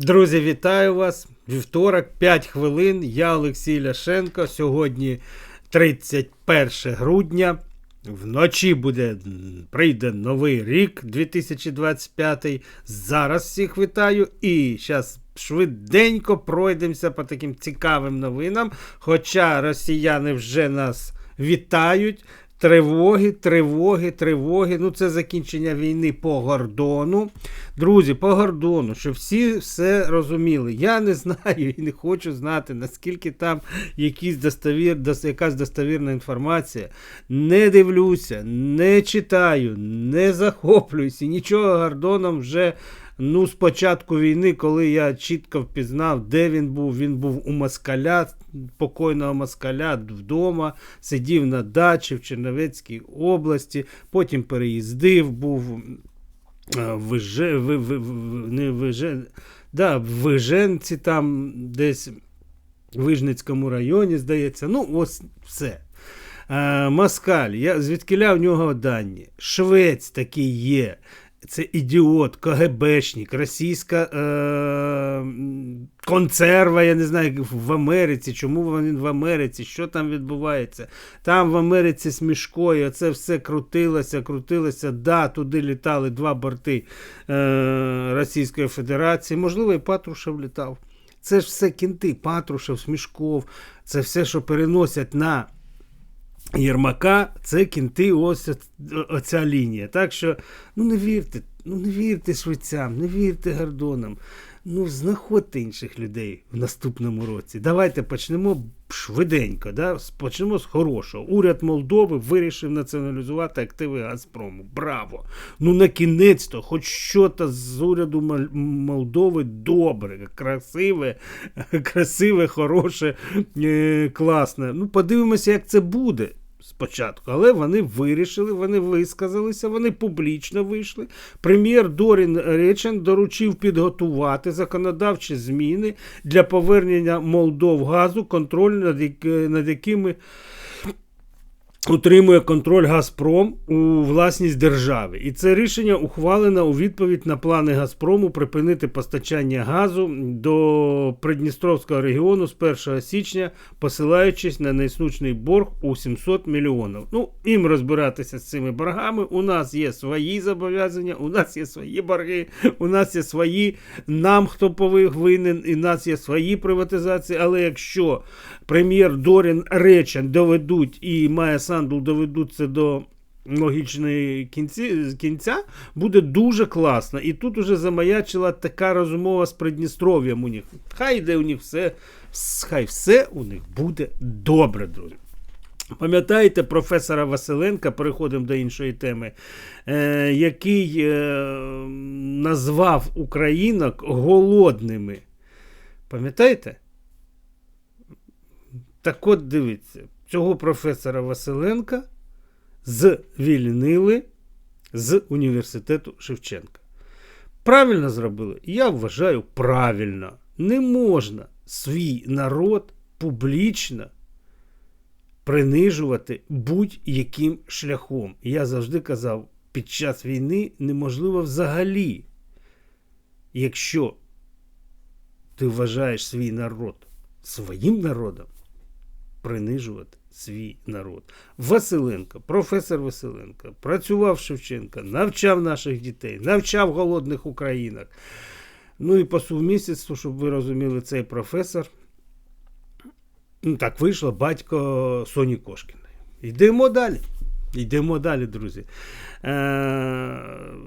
Друзі, вітаю вас! Вівторок, 5 хвилин. Я Олексій Ляшенко. Сьогодні 31 грудня. Вночі буде прийде новий рік 2025. Зараз всіх вітаю. І зараз швиденько пройдемося по таким цікавим новинам. Хоча росіяни вже нас вітають. Тривоги, тривоги, тривоги. Ну, це закінчення війни по Гордону. Друзі, по Гордону, щоб всі все розуміли. Я не знаю і не хочу знати, наскільки там якісь достовір, якась достовірна інформація. Не дивлюся, не читаю, не захоплююся. Нічого Гордоном вже. Ну, з початку війни, коли я чітко впізнав, де він був, він був у москаля, покойного москаля вдома, сидів на дачі в Черновецькій області, потім переїздив, був е, в Виже, ви, ви, в- не Виже, да, в Виженці, там десь в Вижницькому районі, здається. Ну, ось все. Е, Москаль, я, звідкиля в нього дані. Швець такий є. Це ідіот, КГБшник, російська е, консерва, я не знаю, в Америці. Чому він в Америці? Що там відбувається? Там в Америці з мішкою, це все крутилося, крутилося. Да, туди літали два борти е, Російської Федерації. Можливо, і Патрушев літав. Це ж все кінти, Патрушев, Смішков, це все, що переносять на Єрмака, це кінти, ось оця лінія. Так що, ну не вірте, ну не вірте швейцям, не вірте Гордонам. Ну, знаходьте інших людей в наступному році. Давайте почнемо швиденько. Да? Почнемо з хорошого. Уряд Молдови вирішив націоналізувати активи Газпрому. Браво! Ну на кінець-то, хоч що-то з уряду Молдови добре, красиве, красиве, хороше, е, класне. Ну, подивимося, як це буде спочатку. Але вони вирішили, вони висказалися, вони публічно вийшли. Прем'єр Дорін Речен доручив підготувати законодавчі зміни для повернення Молдов газу, контроль над, як- над якими утримує контроль Газпром у власність держави. І це рішення ухвалено у відповідь на плани Газпрому припинити постачання газу до Придністровського регіону з 1 січня, посилаючись на неіснучний борг у 700 мільйонів. Ну, їм розбиратися з цими боргами. У нас є свої зобов'язання, у нас є свої борги, у нас є свої нам, хто повинен, і у нас є свої приватизації. Але якщо прем'єр Дорін Речен доведуть і Майя Сандул доведуть до логічної кінці, кінця, буде дуже класно. І тут уже замаячила така розмова з Придністров'ям у них. Хай йде у них все, хай все у них буде добре, друзі. Пам'ятаєте професора Василенка, переходимо до іншої теми, е, який е, назвав українок голодними. Пам'ятаєте? Так от дивіться, цього професора Василенка звільнили з університету Шевченка. Правильно зробили? Я вважаю правильно. Не можна свій народ публічно принижувати будь-яким шляхом. Я завжди казав, під час війни неможливо взагалі, якщо ти вважаєш свій народ своїм народом, принижувати свій народ. Василенко, професор Василенко, працював Шевченка, навчав наших дітей, навчав голодних українок. Ну і по сумісництву, щоб ви розуміли, цей професор. Ну, так вийшло батько Соні Кошкіної. Йдемо далі. Йдемо далі, друзі. Е,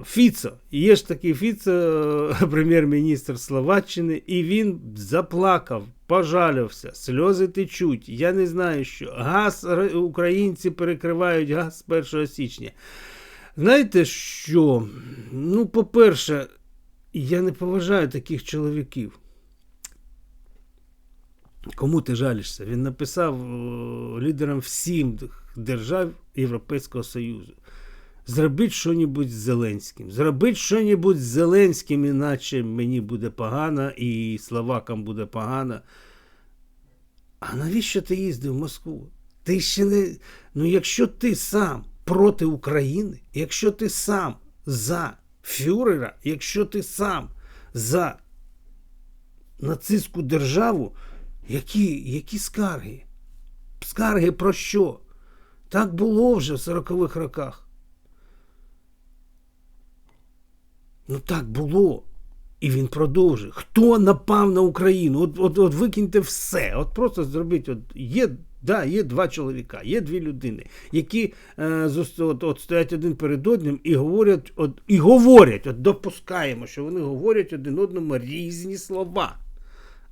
Фіцо. Є ж такий Фіцо, прем'єр-міністр Словаччини, і він заплакав, пожалівся, сльози течуть. Я не знаю, що газ українці перекривають газ з 1 січня. Знаєте що? Ну, по-перше, я не поважаю таких чоловіків. Кому ти жалішся? Він написав лідерам всім держав Європейського Союзу. Зробіть що-небудь з Зеленським. Зробіть що-небудь з Зеленським, іначе мені буде погано і словакам буде погано. А навіщо ти їздив в Москву? Ти ще не. Ну, якщо ти сам проти України, якщо ти сам за фюрера, якщо ти сам за нацистську державу, які, які скарги? Скарги про що? Так було вже в 40-х роках. Ну так було. І він продовжує. Хто напав на Україну? От, от, от викиньте все. От просто зробіть. От є, да, є два чоловіка, є дві людини, які е, от, от стоять один перед одним і говорять, от, і говорять, от допускаємо, що вони говорять один одному різні слова.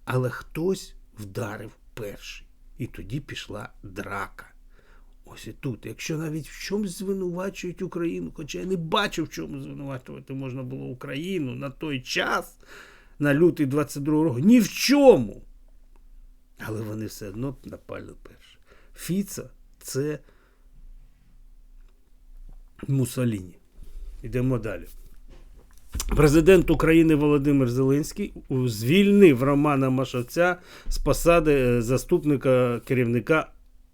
Але хтось вдарив перший. І тоді пішла драка. Ось і тут. Якщо навіть в чомусь звинувачують Україну, хоча я не бачив, в чому звинувачувати можна було Україну на той час, на лютий 22 року, ні в чому. Але вони все одно напали перше. Фіца це Мусоліні. Йдемо далі. Президент України Володимир Зеленський звільнив Романа Машовця з посади е, заступника керівника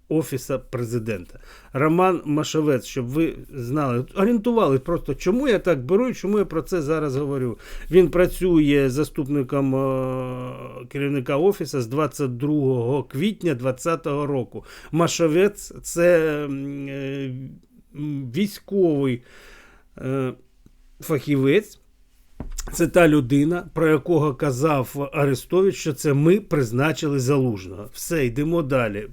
Офіса президента. Роман Машовець, щоб ви знали, орієнтували просто, чому я так беру і чому я про це зараз говорю. Він працює заступником е, керівника Офісу з 22 квітня 2020 року. Машовець це е, військовий е, фахівець. Це та людина, про якого казав Арестович, що це ми призначили залужного. Все, йдемо далі.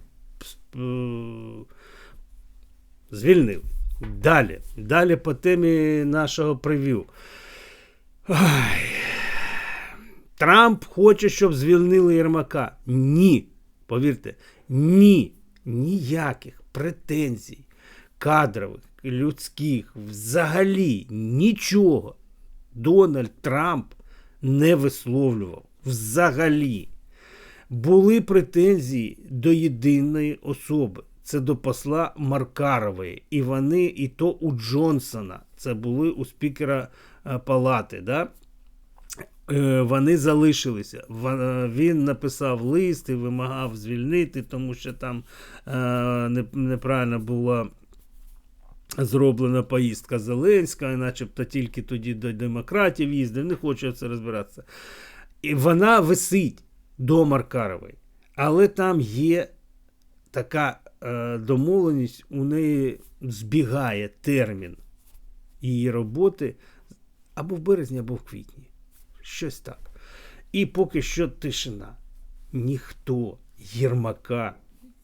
Звільнив. Далі. Далі по темі нашого прев'ю. Трамп хоче, щоб звільнили Єрмака. Ні. Повірте, ні. Ніяких претензій кадрових, людських, взагалі нічого Дональд Трамп не висловлював. Взагалі. Були претензії до єдиної особи. Це до посла Маркарової. І вони, і то у Джонсона. Це були у спікера е, палати. Да? Е, Вони залишилися. Він написав лист і вимагав звільнити, тому що там е, неправильно була зроблена поїздка Зеленська, начебто тільки тоді до демократів їздив. Не хочу це розбиратися. І вона висить до Маркарової. Але там є така е, домовленість, у неї збігає термін її роботи або в березні, або в квітні. Щось так. І поки що тишина. Ніхто Єрмака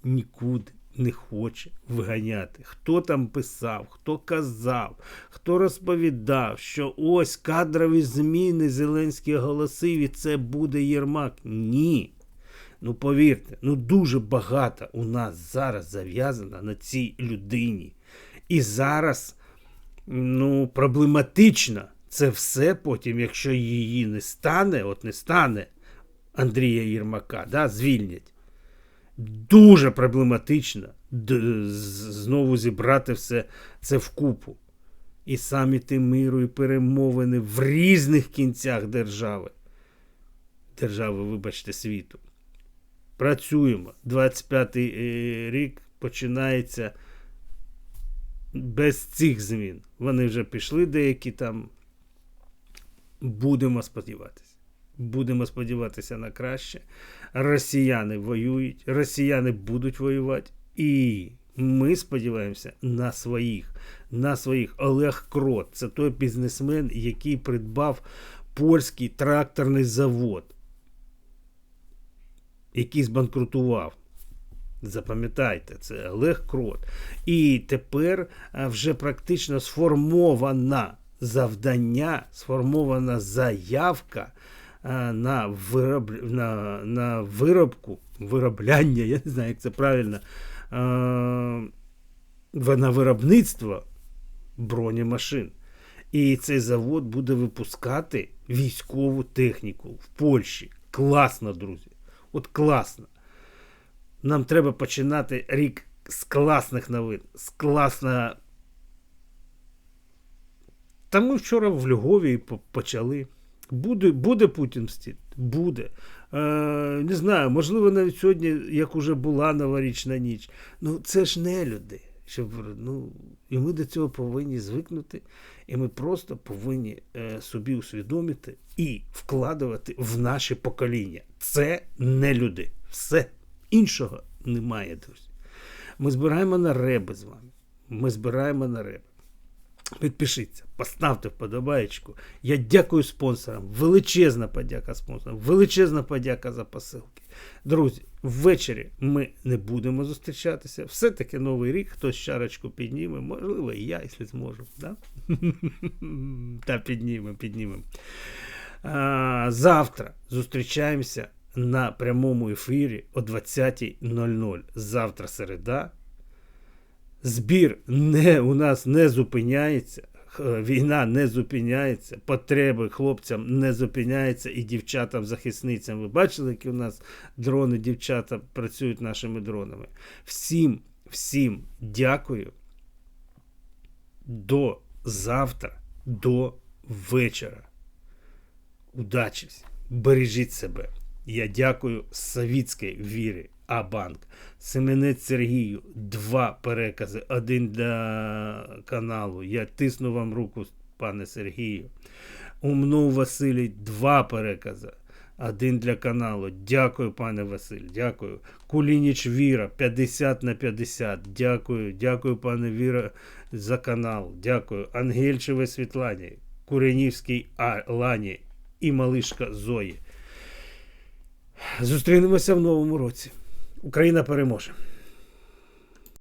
нікуди не хоче виганяти. Хто там писав, хто казав, хто розповідав, що ось кадрові зміни Зеленський оголосив, і це буде Єрмак. Ні. Ну повірте, ну дуже багато у нас зараз зав'язано на цій людині. І зараз ну, проблематично це все потім, якщо її не стане, от не стане Андрія Єрмака, да, звільнять. Дуже проблематично знову зібрати все це вкупу. І саміти миру, і перемовини в різних кінцях держави. Держави, вибачте, світу. Працюємо. 25-й е, рік починається без цих змін. Вони вже пішли деякі там. Будемо сподіватися. Будемо сподіватися на краще. Росіяни воюють, росіяни будуть воювати. І ми сподіваємося на своїх. На своїх. Олег Крот це той бізнесмен, який придбав польський тракторний завод, який збанкрутував. Запам'ятайте, це Олег Крот. І тепер вже практично сформована завдання, сформована заявка на, вироб... на, на виробку, виробляння, я не знаю, як це правильно, на виробництво бронемашин. І цей завод буде випускати військову техніку в Польщі. Класно, друзі. От класно. Нам треба починати рік з класних новин, з класного. Та ми вчора в Львові почали. Буде, буде Путін мстити? Буде. Е, не знаю, можливо, навіть сьогодні, як уже була новорічна ніч. Ну, це ж не люди. Щоб, ну, і ми до цього повинні звикнути, і ми просто повинні е, собі усвідомити і вкладувати в наше покоління. Це не люди. Все іншого немає, друзі. Ми збираємо на реби з вами. Ми збираємо на реби. Підпишіться, поставте вподобаєчку. Я дякую спонсорам. Величезна подяка спонсорам, величезна подяка за посилки. Друзі, ввечері ми не будемо зустрічатися. Все-таки новий рік, хтось чарочку підніме, можливо, і я, якщо зможу. Да? Та піднімемо, піднімемо. Завтра зустрічаємося на прямому ефірі о 20.00. Завтра середа. Збір не, у нас не зупиняється, війна не зупиняється, потреби хлопцям не зупиняються і дівчатам, захисницям. Ви бачили, які у нас дрони, дівчата працюють нашими дронами. Всім, всім дякую. До завтра, до вечора. Удачі! Бережіть себе. Я дякую Савіцькій вірі А-банк. Семенець Сергію, два перекази, один для каналу. Я тисну вам руку, пане Сергію. Умнов Василій, два перекази. Один для каналу. Дякую, пане Василь. Дякую. Кулініч Віра, 50 на 50. Дякую. Дякую, пане Віра, за канал. Дякую. Ангельчеве Світлані, Куренівській Лані і малишка Зої. Зустрінемося в новому році. Україна переможе.